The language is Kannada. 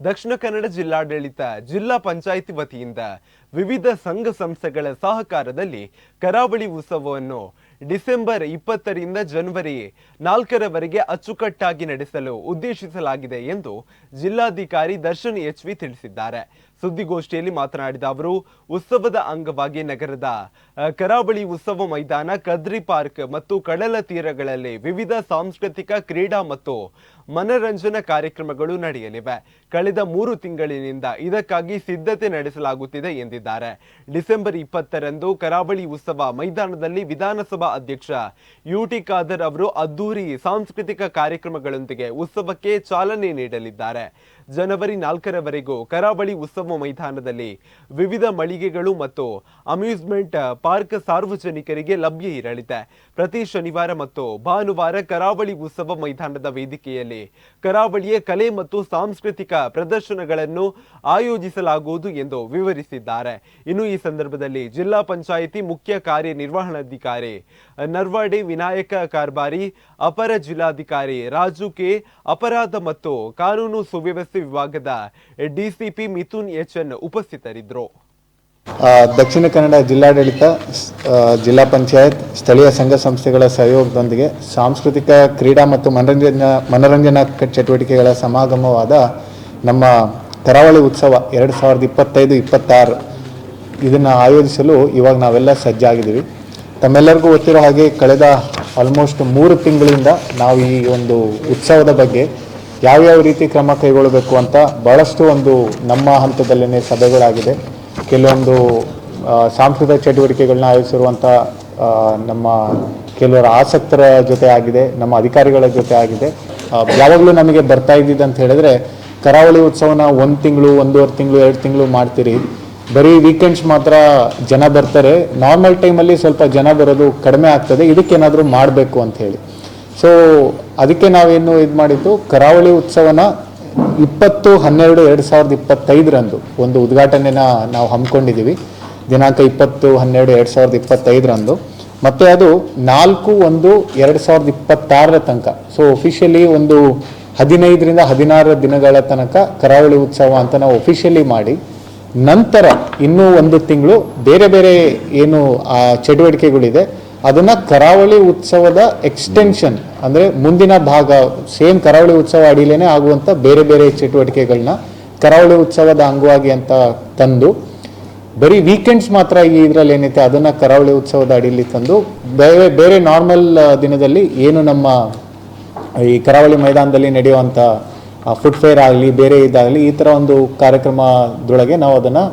ದಕ್ಷಿಣ ಕನ್ನಡ ಜಿಲ್ಲಾಡಳಿತ ಜಿಲ್ಲಾ ಪಂಚಾಯಿತಿ ವತಿಯಿಂದ ವಿವಿಧ ಸಂಘ ಸಂಸ್ಥೆಗಳ ಸಹಕಾರದಲ್ಲಿ ಕರಾವಳಿ ಉತ್ಸವವನ್ನು ಡಿಸೆಂಬರ್ ಇಪ್ಪತ್ತರಿಂದ ಜನವರಿ ನಾಲ್ಕರವರೆಗೆ ಅಚ್ಚುಕಟ್ಟಾಗಿ ನಡೆಸಲು ಉದ್ದೇಶಿಸಲಾಗಿದೆ ಎಂದು ಜಿಲ್ಲಾಧಿಕಾರಿ ದರ್ಶನ್ ಎಚ್ ವಿ ತಿಳಿಸಿದ್ದಾರೆ. ಸುದ್ದಿಗೋಷ್ಠಿಯಲ್ಲಿ ಮಾತನಾಡಿದ ಅವರು, ಉತ್ಸವದ ಅಂಗವಾಗಿ ನಗರದ ಕರಾವಳಿ ಉತ್ಸವ ಮೈದಾನ, ಕದ್ರಿ ಪಾರ್ಕ್ ಮತ್ತು ಕಡಲ ತೀರಗಳಲ್ಲಿ ವಿವಿಧ ಸಾಂಸ್ಕೃತಿಕ ಕ್ರೀಡಾ ಮತ್ತು ಮನರಂಜನಾ ಕಾರ್ಯಕ್ರಮಗಳು ನಡೆಯಲಿವೆ. ಕಳೆದ ಮೂರು ತಿಂಗಳಿನಿಂದ ಇದಕ್ಕಾಗಿ ಸಿದ್ಧತೆ ನಡೆಸಲಾಗುತ್ತಿದೆ ಎಂದಿದ್ದಾರೆ. ಡಿಸೆಂಬರ್ ಇಪ್ಪತ್ತರಂದು ಕರಾವಳಿ ಉತ್ಸವ ಮೈದಾನದಲ್ಲಿ ವಿಧಾನಸಭಾ ಅಧ್ಯಕ್ಷ ಯುಟಿ ಖಾದರ್ ಅವರು ಅದ್ದೂರಿ ಸಾಂಸ್ಕೃತಿಕ ಕಾರ್ಯಕ್ರಮಗಳೊಂದಿಗೆ ಉತ್ಸವಕ್ಕೆ ಚಾಲನೆ ನೀಡಲಿದ್ದಾರೆ. ಜನವರಿ ನಾಲ್ಕರವರೆಗೂ ಕರಾವಳಿ ಉತ್ಸವ ಮೈದಾನದಲ್ಲಿ ವಿವಿಧ ಮಳಿಗೆಗಳು ಮತ್ತು ಅಮ್ಯೂಸ್ಮೆಂಟ್ ಪಾರ್ಕ್ ಸಾರ್ವಜನಿಕರಿಗೆ ಲಭ್ಯ ಇರಲಿದೆ. ಪ್ರತಿ ಶನಿವಾರ ಮತ್ತು ಭಾನುವಾರ ಕರಾವಳಿ ಉತ್ಸವ ಮೈದಾನದ ವೇದಿಕೆಯಲ್ಲಿ ಕರಾವಳಿಯ ಕಲೆ ಮತ್ತು ಸಾಂಸ್ಕೃತಿಕ ಪ್ರದರ್ಶನಗಳನ್ನು ಆಯೋಜಿಸಲಾಗುವುದು ಎಂದು ವಿವರಿಸಿದ್ದಾರೆ. ಇನ್ನು ಈ ಸಂದರ್ಭದಲ್ಲಿ ಜಿಲ್ಲಾ ಪಂಚಾಯಿತಿ ಮುಖ್ಯ ಕಾರ್ಯನಿರ್ವಹಣಾಧಿಕಾರಿ ನರ್ವಾಡೆ ವಿನಾಯಕ ಕಾರ್ಬಾರಿ, ಅಪರ ಜಿಲ್ಲಾಧಿಕಾರಿ ರಾಜು ಕೆ, ಅಪರಾಧ ಮತ್ತು ಕಾನೂನು ಸುವ್ಯವಸ್ಥೆ ವಿಭಾಗದ ಡಿಸಿಪಿ ಮಿಥುನ್ ಎಚ್ ಎನ್ ಉಪಸ್ಥಿತರಿದ್ದರು ದಕ್ಷಿಣ ಕನ್ನಡ ಜಿಲ್ಲಾಡಳಿತ ಜಿಲ್ಲಾ ಪಂಚಾಯತ್, ಸ್ಥಳೀಯ ಸಂಘ ಸಂಸ್ಥೆಗಳ ಸಹಯೋಗದೊಂದಿಗೆ ಸಾಂಸ್ಕೃತಿಕ ಕ್ರೀಡಾ ಮತ್ತು ಮನರಂಜನಾ ಮನರಂಜನಾ ಚಟುವಟಿಕೆಗಳ ಸಮಾಗಮವಾದ ನಮ್ಮ ಕರಾವಳಿ ಉತ್ಸವ ಎರಡು ಸಾವಿರದ ಇಪ್ಪತ್ತೈದು, ಇಪ್ಪತ್ತಾರು ಇದನ್ನು ಆಯೋಜಿಸಲು ಇವಾಗ ನಾವೆಲ್ಲ ಸಜ್ಜಾಗಿದ್ದೀವಿ. ತಮ್ಮೆಲ್ಲರಿಗೂ ಗೊತ್ತಿರೋ ಹಾಗೆ ಕಳೆದ ಆಲ್ಮೋಸ್ಟ್ ಮೂರು ತಿಂಗಳಿಂದ ನಾವು ಈ ಒಂದು ಉತ್ಸವದ ಬಗ್ಗೆ ಯಾವ್ಯಾವ ರೀತಿ ಕ್ರಮ ಕೈಗೊಳ್ಳಬೇಕು ಅಂತ ಭಾಳಷ್ಟು ಒಂದು ನಮ್ಮ ಹಂತದಲ್ಲೇ ಸಭೆಗಳಾಗಿದೆ. ಕೆಲವೊಂದು ಸಾಂಸ್ಕೃತಿಕ ಚಟುವಟಿಕೆಗಳನ್ನ ಆಯೋಜಿಸಿರುವಂಥ ನಮ್ಮ ಕೆಲವರ ಆಸಕ್ತರ ಜೊತೆ ಆಗಿದೆ, ನಮ್ಮ ಅಧಿಕಾರಿಗಳ ಜೊತೆ ಆಗಿದೆ. ಯಾವಾಗಲೂ ನಮಗೆ ಬರ್ತಾ ಇದ್ದಿದ್ದು ಅಂತ ಹೇಳಿದ್ರೆ, ಕರಾವಳಿ ಉತ್ಸವನ ಒಂದು ತಿಂಗಳು, ಒಂದೂವರೆ ತಿಂಗಳು, ಎರಡು ತಿಂಗಳು ಮಾಡ್ತೀರಿ. ಬರೀ ವೀಕೆಂಡ್ಸ್ ಮಾತ್ರ ಜನ ಬರ್ತಾರೆ. ನಾರ್ಮಲ್ ಟೈಮಲ್ಲಿ ಸ್ವಲ್ಪ ಜನ ಬರೋದು ಕಡಿಮೆ ಆಗ್ತದೆ. ಇದಕ್ಕೇನಾದರೂ ಮಾಡಬೇಕು ಅಂತ ಹೇಳಿ. ಸೊ ಅದಕ್ಕೆ ನಾವೇನು ಇದು ಮಾಡಿದ್ದು? ಕರಾವಳಿ ಉತ್ಸವನ ಇಪ್ಪತ್ತು ಹನ್ನೆರಡು ಎರಡು ಸಾವಿರದ ಇಪ್ಪತ್ತೈದರಂದು ಒಂದು ಉದ್ಘಾಟನೆನ ನಾವು ಹಮ್ಮಿಕೊಂಡಿದ್ದೀವಿ. ದಿನಾಂಕ ಇಪ್ಪತ್ತು ಹನ್ನೆರಡು ಎರಡು ಸಾವಿರದ ಇಪ್ಪತ್ತೈದರಂದು. ಮತ್ತು ಅದು ನಾಲ್ಕು ಒಂದು ಎರಡು ಸಾವಿರದ ಇಪ್ಪತ್ತಾರರ ತನಕ. ಸೊ ಒಫಿಷಿಯಲಿ ಒಂದು ಹದಿನೈದರಿಂದ ಹದಿನಾರರ ದಿನಗಳ ತನಕ ಕರಾವಳಿ ಉತ್ಸವ ಅಂತ ನಾವು ಒಫಿಷಿಯಲಿ ಮಾಡಿ. ನಂತರ ಇನ್ನೂ ಒಂದು ತಿಂಗಳು ಬೇರೆ ಬೇರೆ ಏನು ಚಟುವಟಿಕೆಗಳಿದೆ. ಅದನ್ನ ಕರಾವಳಿ ಉತ್ಸವದ ಎಕ್ಸ್ಟೆನ್ಷನ್ ಅಂದ್ರೆ ಮುಂದಿನ ಭಾಗ ಸೇಮ್ ಕರಾವಳಿ ಉತ್ಸವ ಅಡಿಲೇನೆ ಆಗುವಂತ ಬೇರೆ ಬೇರೆ ಚಟುವಟಿಕೆಗಳನ್ನ ಕರಾವಳಿ ಉತ್ಸವದ ಅಂಗವಾಗಿ ಅಂತ ತಂದು, ಬರೀ ವೀಕೆಂಡ್ಸ್ ಮಾತ್ರ ಈ ಇದರಲ್ಲಿ ಏನೈತೆ ಅದನ್ನ ಕರಾವಳಿ ಉತ್ಸವದ ಅಡಿಯಲ್ಲಿ ತಂದು, ಬೇರೆ ಬೇರೆ ನಾರ್ಮಲ್ ದಿನದಲ್ಲಿ ಏನು ನಮ್ಮ ಈ ಕರಾವಳಿ ಮೈದಾನದಲ್ಲಿ ನಡೆಯುವಂಥ ಫುಡ್ ಫೇರ್ ಆಗಲಿ, ಬೇರೆ ಇದಾಗಲಿ, ಈ ಥರ ಒಂದು ಕಾರ್ಯಕ್ರಮದೊಳಗೆ ನಾವು ಅದನ್ನು